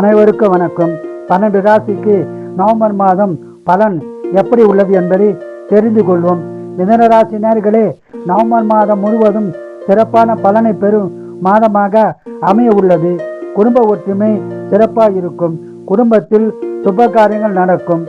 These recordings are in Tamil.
அனைவருக்கும் வணக்கம். பன்னெண்டு ராசிக்கு நவம்பர் மாதம் பலன் எப்படி உள்ளது என்பதை தெரிந்து கொள்வோம். மிதன ராசி நேர்களே நவம்பர் மாதம் முழுவதும் சிறப்பான பலனை பெறும் மாதமாக அமைய உள்ளது. குடும்ப ஒற்றுமை சிறப்பாக இருக்கும். குடும்பத்தில் சுப காரியங்கள் நடக்கும்.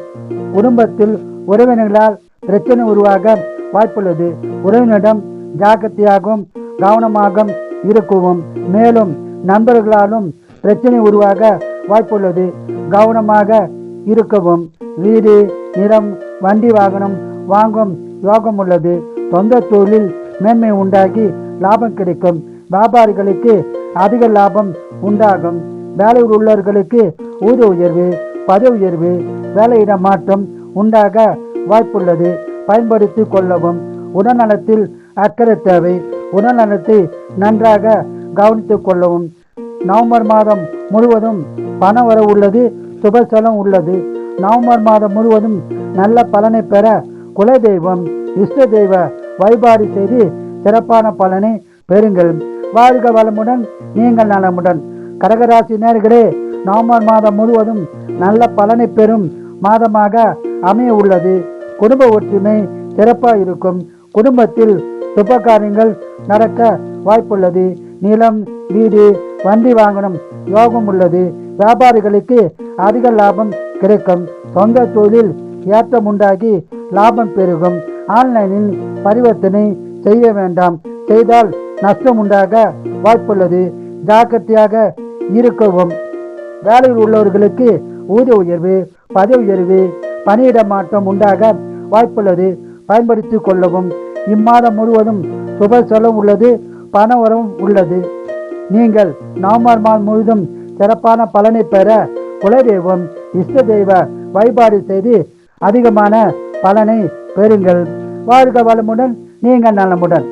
குடும்பத்தில் உறவினர்களால் பிரச்சனை உருவாக வாய்ப்புள்ளது. உறவினரிடம் ஜாக்கிரதையாகவும் கவனமாக இருக்குவோம் மேலும் நண்பர்களாலும் பிரச்சனை உருவாக வாய்ப்புள்ளது. கவனமாக இருக்கவும் வீடு நிறம் வண்டி வாகனம் வாங்கும் யோகம் உள்ளது. சொந்த தொழில் மேன்மை உண்டாகி லாபம் கிடைக்கும். வியாபாரிகளுக்கு அதிக லாபம் உண்டாகும். வேலையில் உள்ளவர்களுக்கு ஊதிய உயர்வு பதவி உயர்வு வேலையிட மாற்றம் உண்டாக வாய்ப்புள்ளது. பயன்படுத்தி கொள்ளவும் உடல்நலத்தில் அக்கறை தேவை. உடல்நலத்தை நன்றாக கவனித்துக் கொள்ளவும். நவம்பர் மாதம் முழுவதும் பண வர உள்ளது. சுபசலம் உள்ளது நவம்பர் மாதம் முழுவதும் நல்ல பலனை பெற குலதெய்வம் இஷ்ட தெய்வ வழிபாடு செய்து சிறப்பான பலனை பெறுங்கள். வாழ்க வளமுடன் நீங்கள் நலமுடன். கடகராசி நேர்களே நவம்பர் மாதம் முழுவதும் நல்ல பலனை பெறும் மாதமாக அமைய உள்ளது குடும்ப ஒற்றுமை சிறப்பாக இருக்கும். குடும்பத்தில் சுப காரியங்கள் நடக்க வாய்ப்புள்ளது. நிலம் வீடு வண்டி வாங்கணும் யோகம் உள்ளது. வியாபாரிகளுக்கு அதிக லாபம் கிடைக்கும். சொந்த தொழில் ஏற்றம் உண்டாகி லாபம் பெருகும். ஆன்லைனில் பரிவர்த்தனை செய்ய வேண்டாம். செய்தால் நஷ்டம் உண்டாக வாய்ப்புள்ளது. ஜாக்கிரதையாக இருக்கவும். வேலையில் உள்ளவர்களுக்கு ஊதிய உயர்வு பதவி உயர்வு பணியிட மாற்றம் உண்டாக வாய்ப்புள்ளது. பயன்படுத்தி கொள்ளவும். இம்மாதம் முழுவதும் சுப செலவு உள்ளது பண வரவும் உள்ளது. நீங்கள் நவம்பர் மாதம் முழுவதும் சிறப்பான பலனை பெற குலதெய்வம் இஷ்ட தெய்வ வழிபாடு செய்து அதிகமான பலனை பெறுங்கள். வாழ்க வளமுடன் நீங்கள் நலமுடன்.